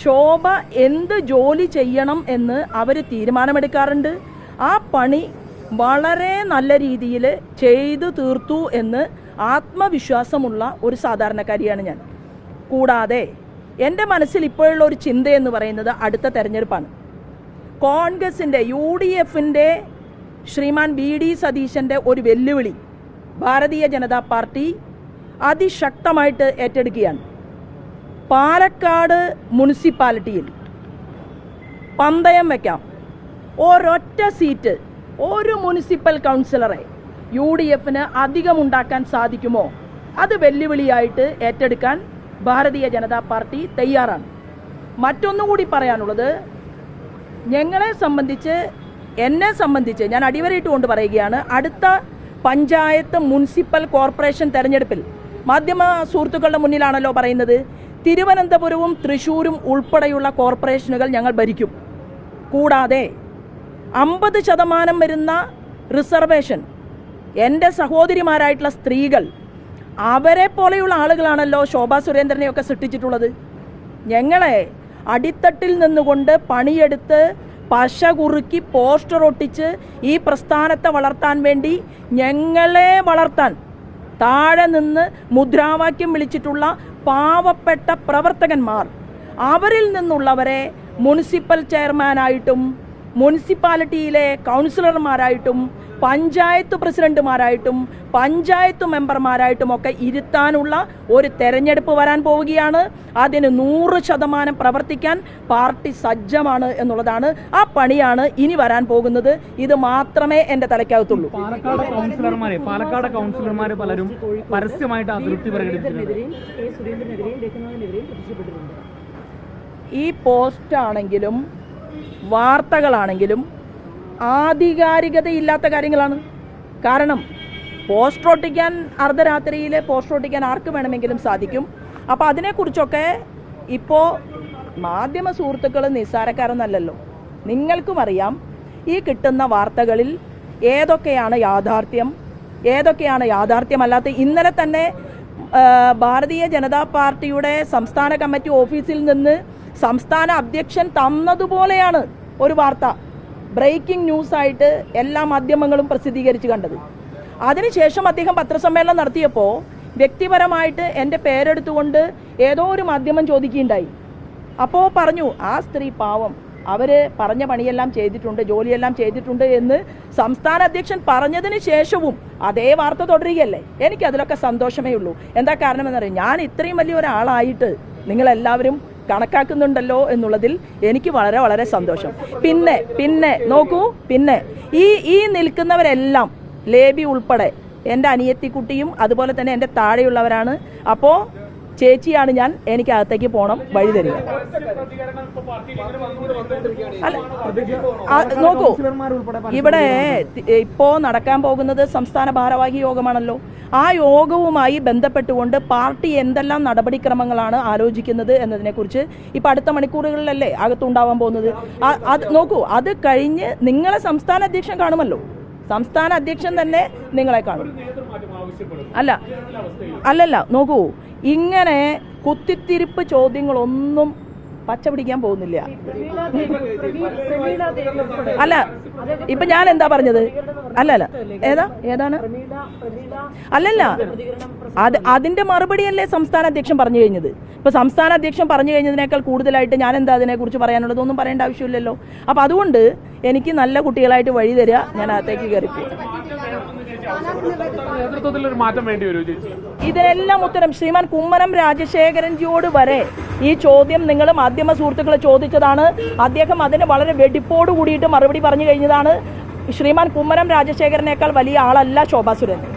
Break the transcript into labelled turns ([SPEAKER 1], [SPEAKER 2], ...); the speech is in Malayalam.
[SPEAKER 1] ശോഭ എന്ത് ജോലി ചെയ്യണം എന്ന് അവർ തീരുമാനമെടുക്കാറുണ്ട്. ആ പണി വളരെ നല്ല രീതിയിൽ ചെയ്തു തീർത്തു എന്ന് ആത്മവിശ്വാസമുള്ള ഒരു സാധാരണക്കാരിയാണ് ഞാൻ. കൂടാതെ എന്റെ മനസ്സിൽ ഇപ്പോഴുള്ള ഒരു ചിന്തയെന്ന് പറയുന്നത് അടുത്ത തെരഞ്ഞെടുപ്പാണ്. കോൺഗ്രസിന്റെ യു ഡി എഫിന്റെ ശ്രീമാൻ ബി ഡി സതീശന്റെ ഒരു വെല്ലുവിളി ഭാരതീയ ജനതാ പാർട്ടി അതിശക്തമായിട്ട് ഏറ്റെടുക്കുകയാണ്. പാലക്കാട് മുനിസിപ്പാലിറ്റിയിൽ പന്തയം വയ്ക്കാം ഒരൊറ്റ സീറ്റ് ഒരു മുനിസിപ്പൽ കൗൺസിലറെ യു ഡി എഫിന് അധികമുണ്ടാക്കാൻ സാധിക്കുമോ? അത് വെല്ലുവിളിയായിട്ട് ഏറ്റെടുക്കാൻ ഭാരതീയ ജനതാ പാർട്ടി തയ്യാറാണ്. മറ്റൊന്നുകൂടി പറയാനുള്ളത് ഞങ്ങളെ സംബന്ധിച്ച് എന്നെ സംബന്ധിച്ച് ഞാൻ അടിവരയിട്ട് പറയുകയാണ് അടുത്ത പഞ്ചായത്ത് മുനിസിപ്പൽ കോർപ്പറേഷൻ തെരഞ്ഞെടുപ്പിൽ മാധ്യമ സുഹൃത്തുക്കളുടെ മുന്നിലാണല്ലോ പറയുന്നത് തിരുവനന്തപുരവും തൃശ്ശൂരും ഉൾപ്പെടെയുള്ള കോർപ്പറേഷനുകൾ ഞങ്ങൾ ഭരിക്കും. കൂടാതെ അമ്പത് ശതമാനം വരുന്ന റിസർവേഷൻ എന്റെ സഹോദരിമാരായിട്ടുള്ള സ്ത്രീകൾ അവരെ പോലെയുള്ള ആളുകളാണല്ലോ ശോഭാ സുരേന്ദ്രനെയൊക്കെ സൃഷ്ടിച്ചിട്ടുള്ളത്. ഞങ്ങളെ അടിത്തട്ടിൽ നിന്നുകൊണ്ട് പണിയെടുത്ത് പശ കുറുക്കി പോസ്റ്റർ ഒട്ടിച്ച് ഈ പ്രസ്ഥാനത്തെ വളർത്താൻ വേണ്ടി ഞങ്ങളെ വളർത്താൻ താഴെ നിന്ന് മുദ്രാവാക്യം വിളിച്ചിട്ടുള്ള പാവപ്പെട്ട പ്രവർത്തകന്മാർ. അവരിൽ നിന്നുള്ളവരെ മുനിസിപ്പൽ ചെയർമാനായിട്ടും മുനിസിപ്പാലിറ്റിയിലെ കൗൺസിലർമാരായിട്ടും പഞ്ചായത്ത് പ്രസിഡന്റുമാരായിട്ടും പഞ്ചായത്ത് മെമ്പർമാരായിട്ടും ഒക്കെ ഇരുത്താനുള്ള ഒരു തെരഞ്ഞെടുപ്പ് വരാൻ പോവുകയാണ്. അതിന് നൂറ് ശതമാനം പ്രവർത്തിക്കാൻ പാർട്ടി സജ്ജമാണ് എന്നുള്ളതാണ് ആ പണിയാണ് ഇനി വരാൻ പോകുന്നത്. ഇത് മാത്രമേ എന്റെ തലയ്ക്കകത്തുള്ളൂ.
[SPEAKER 2] പാലക്കാട് കൗൺസിലർമാരെ പാലക്കാട് കൗൺസിലർമാരെ പലരും പരസ്യമായിട്ട് അതൃപ്തി പ്രകടിപ്പിച്ചിട്ടുണ്ട്.
[SPEAKER 1] ഈ പോസ്റ്റ് ആണെങ്കിലും വാർത്തകളാണെങ്കിലും ആധികാരികതയില്ലാത്ത കാര്യങ്ങളാണ്. കാരണം പോസ്റ്റർ ഒട്ടിക്കാൻ അർദ്ധരാത്രിയിൽ പോസ്റ്റർ ഒട്ടിക്കാൻ ആർക്ക് വേണമെങ്കിലും സാധിക്കും. അപ്പോൾ അതിനെക്കുറിച്ചൊക്കെ ഇപ്പോൾ മാധ്യമ സുഹൃത്തുക്കൾ നിസ്സാരക്കാരൊന്നല്ലല്ലോ. നിങ്ങൾക്കും അറിയാം ഈ കിട്ടുന്ന വാർത്തകളിൽ ഏതൊക്കെയാണ് യാഥാർത്ഥ്യം ഏതൊക്കെയാണ് യാഥാർത്ഥ്യമല്ലാത്ത ഇന്നലെ തന്നെ ഭാരതീയ ജനതാ പാർട്ടിയുടെ സംസ്ഥാന കമ്മിറ്റി ഓഫീസിൽ നിന്ന് സംസ്ഥാന അധ്യക്ഷൻ തന്നതുപോലെയാണ് ഒരു വാർത്ത. ബ്രേക്കിംഗ് ന്യൂസായിട്ട് എല്ലാ മാധ്യമങ്ങളും പ്രസിദ്ധീകരിച്ച് കണ്ടത്. അതിനുശേഷം അദ്ദേഹം പത്രസമ്മേളനം നടത്തിയപ്പോൾ വ്യക്തിപരമായിട്ട് എന്റെ പേരെടുത്തുകൊണ്ട് ഏതോ ഒരു മാധ്യമം ചോദിക്കുകയുണ്ടായി. അപ്പോൾ പറഞ്ഞു ആ സ്ത്രീ പാവം. അവർ പറഞ്ഞ പണിയെല്ലാം ചെയ്തിട്ടുണ്ട് ജോലിയെല്ലാം ചെയ്തിട്ടുണ്ട് എന്ന് സംസ്ഥാന അധ്യക്ഷൻ പറഞ്ഞതിന് ശേഷവും അതേ വാർത്ത തുടരുകയല്ലേ? എനിക്ക് അതിലൊക്കെ സന്തോഷമേ ഉള്ളൂ. എന്താ കാരണം എന്നറിയാം ഞാൻ ഇത്രയും വലിയ ഒരാളായിട്ട് നിങ്ങളെല്ലാവരും കണക്കാക്കുന്നുണ്ടല്ലോ എന്നുള്ളതിൽ എനിക്ക് വളരെ വളരെ സന്തോഷം. പിന്നെ പിന്നെ നോക്കൂ പിന്നെ ഈ ഈ നിൽക്കുന്നവരെല്ലാം ലേബി ഉൾപ്പെടെ എന്റെ അനിയത്തിക്കുട്ടിയും അതുപോലെ തന്നെ എന്റെ താഴെയുള്ളവരാണ്. അപ്പോൾ ചേച്ചിയാണ് ഞാൻ എനിക്ക് അകത്തേക്ക് പോകണം വഴി തരിക. നോക്കൂ ഇവിടെ ഇപ്പോ നടക്കാൻ പോകുന്നത് സംസ്ഥാന ഭാരവാഹി യോഗമാണല്ലോ. ആ യോഗവുമായി ബന്ധപ്പെട്ടുകൊണ്ട് പാർട്ടി എന്തെല്ലാം നടപടിക്രമങ്ങളാണ് ആലോചിക്കുന്നത് എന്നതിനെക്കുറിച്ച് ഇപ്പൊ അടുത്ത മണിക്കൂറുകളിലല്ലേ അകത്തുണ്ടാവാൻ പോകുന്നത്? അത് നോക്കൂ അത് കഴിഞ്ഞ് നിങ്ങളെ സംസ്ഥാന അധ്യക്ഷൻ കാണുമല്ലോ. സംസ്ഥാന അധ്യക്ഷൻ തന്നെ നിങ്ങളെ കാണും. അല്ല അല്ലല്ല നോക്കൂ ഇങ്ങനെ കുത്തിത്തിരിപ്പ് ചോദ്യങ്ങളൊന്നും പച്ച പിടിക്കാൻ പോകുന്നില്ല. അല്ല ഇപ്പൊ ഞാൻ എന്താ പറഞ്ഞത്? അല്ല അല്ല. ഏതാ? ഏതാണ്? അല്ലല്ല. അത് അതിന്റെ മറുപടിയല്ലേ സംസ്ഥാന അധ്യക്ഷൻ പറഞ്ഞു കഴിഞ്ഞത്? ഇപ്പൊ സംസ്ഥാന അധ്യക്ഷൻ പറഞ്ഞു കഴിഞ്ഞതിനേക്കാൾ കൂടുതലായിട്ട് ഞാൻ എന്താ അതിനെക്കുറിച്ച് പറയാനുള്ളതൊന്നും പറയേണ്ട ആവശ്യമില്ലല്ലോ. അപ്പൊ അതുകൊണ്ട് എനിക്ക് നല്ല കുട്ടികളായിട്ട് വഴി തരിക ഞാൻ അകത്തേക്ക് കയറി ഇതിനെല്ലാം ഉത്തരം ശ്രീമാൻ കുമ്മനം രാജശേഖരൻജിയോട് വരെ ഈ ചോദ്യം നിങ്ങൾ മാധ്യമ സുഹൃത്തുക്കളെ ചോദിച്ചതാണ്. അദ്ദേഹം അതിന് വളരെ വെടിപ്പോട് കൂടിയിട്ട് മറുപടി പറഞ്ഞു കഴിഞ്ഞതാണ്. ശ്രീമാൻ കുമ്മനം രാജശേഖരനേക്കാൾ വലിയ ആളല്ല ശോഭാ സുരേന്ദ്രൻ.